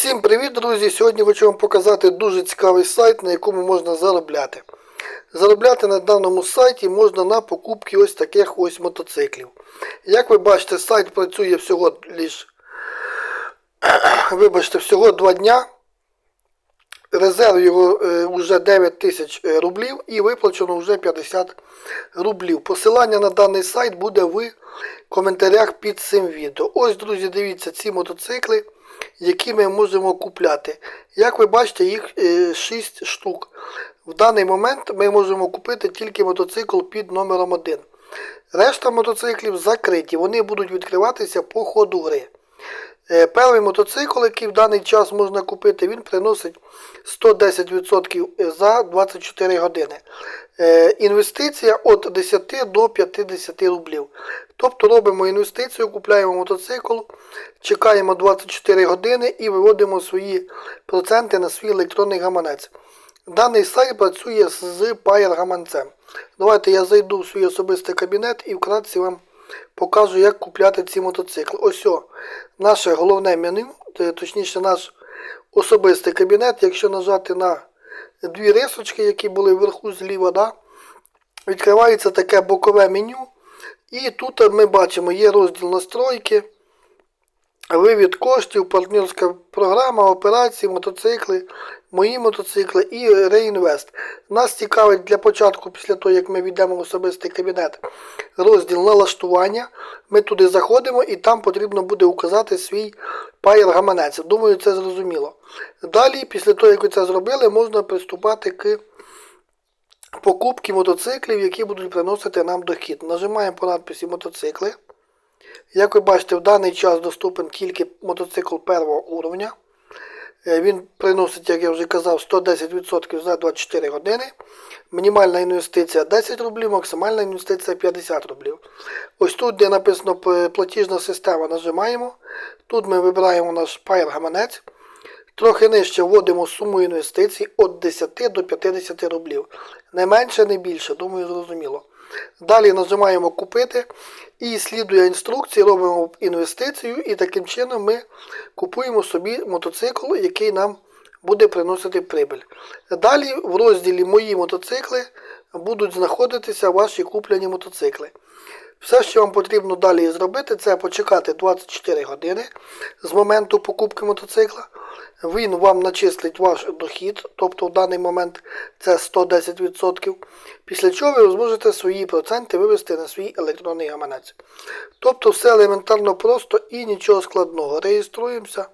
Всім привіт, друзі! Сьогодні хочу вам показати дуже цікавий сайт, на якому можна заробляти. Заробляти на даному сайті можна на покупки ось таких ось мотоциклів. Як ви бачите, сайт працює всього лиш, вибачте, всього 2 дня. Резерв його е, вже 9 тисяч е, рублів і виплачено вже 50 рублів. Посилання на даний сайт буде в коментарях під цим відео. Ось, друзі, дивіться ці мотоцикли, які ми можемо купляти. Як ви бачите, їх 6 штук. В даний момент ми можемо купити тільки мотоцикл під номером 1. Решта мотоциклів закриті, вони будуть відкриватися по ходу гри. Е, Перший мотоцикл, який в даний час можна купити, він приносить 110% за 24 години. Е, Інвестиція від 10 до 50 рублів. Тобто робимо інвестицію, купляємо мотоцикл, чекаємо 24 години і виводимо свої проценти на свій електронний гаманець. Даний сайт працює з Payer гаманцем. Давайте я зайду в свій особистий кабінет і вкратце вам покажу, як купляти ці мотоцикли. Ось о, наше головне меню, точніше наш особистий кабінет. Якщо нажати на дві рисочки, які були вверху зліва, да, відкривається таке бокове меню. І тут ми бачимо, є розділ настройки, вивід коштів, партнерська програма, операції, мотоцикли, мої мотоцикли і реінвест. Нас цікавить для початку, після того, як ми війдемо в особистий кабінет, розділ налаштування. Ми туди заходимо і там потрібно буде указати свій паєр гаманець. Думаю, це зрозуміло. Далі, після того, як ви це зробили, можна приступати к покупки мотоциклів, які будуть приносити нам дохід. Нажимаємо по надписі мотоцикли. Як ви бачите, в даний час доступен тільки мотоцикл першого уровня. Е, Він приносить, як я вже казав, 110% за 24 години. Мінімальна інвестиція 10 рублів, максимальна інвестиція 50 рублів. Ось тут, де написано платіжна система, нажимаємо. Тут ми вибираємо наш пайр гаманець. Трохи нижче вводимо суму інвестицій від 10 до 50 рублів. Не менше, не більше, думаю, зрозуміло. Далі нажимаємо купити і слідує інструкції, робимо інвестицію і таким чином ми купуємо собі мотоцикл, який нам буде приносити прибиль. Далі в розділі Мої мотоцикли будуть знаходитися ваші куплені мотоцикли. Все, що вам потрібно далі зробити, це почекати 24 години з моменту покупки мотоцикла. Він вам начислить ваш дохід, тобто в даний момент це 110%. Після чого ви зможете свої проценти вивести на свій електронний гаманець. Тобто все елементарно просто і нічого складного. Реєструємося,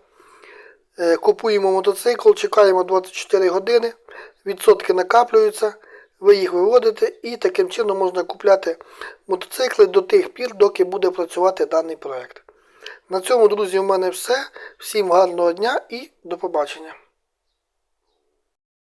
е, купуємо мотоцикл, чекаємо 24 години, відсотки накаплюються, ви їх виводите і таким чином можна купляти мотоцикли до тих пір, доки буде працювати даний проект. На цьому, друзі, у мене все. Всім гарного дня і до побачення.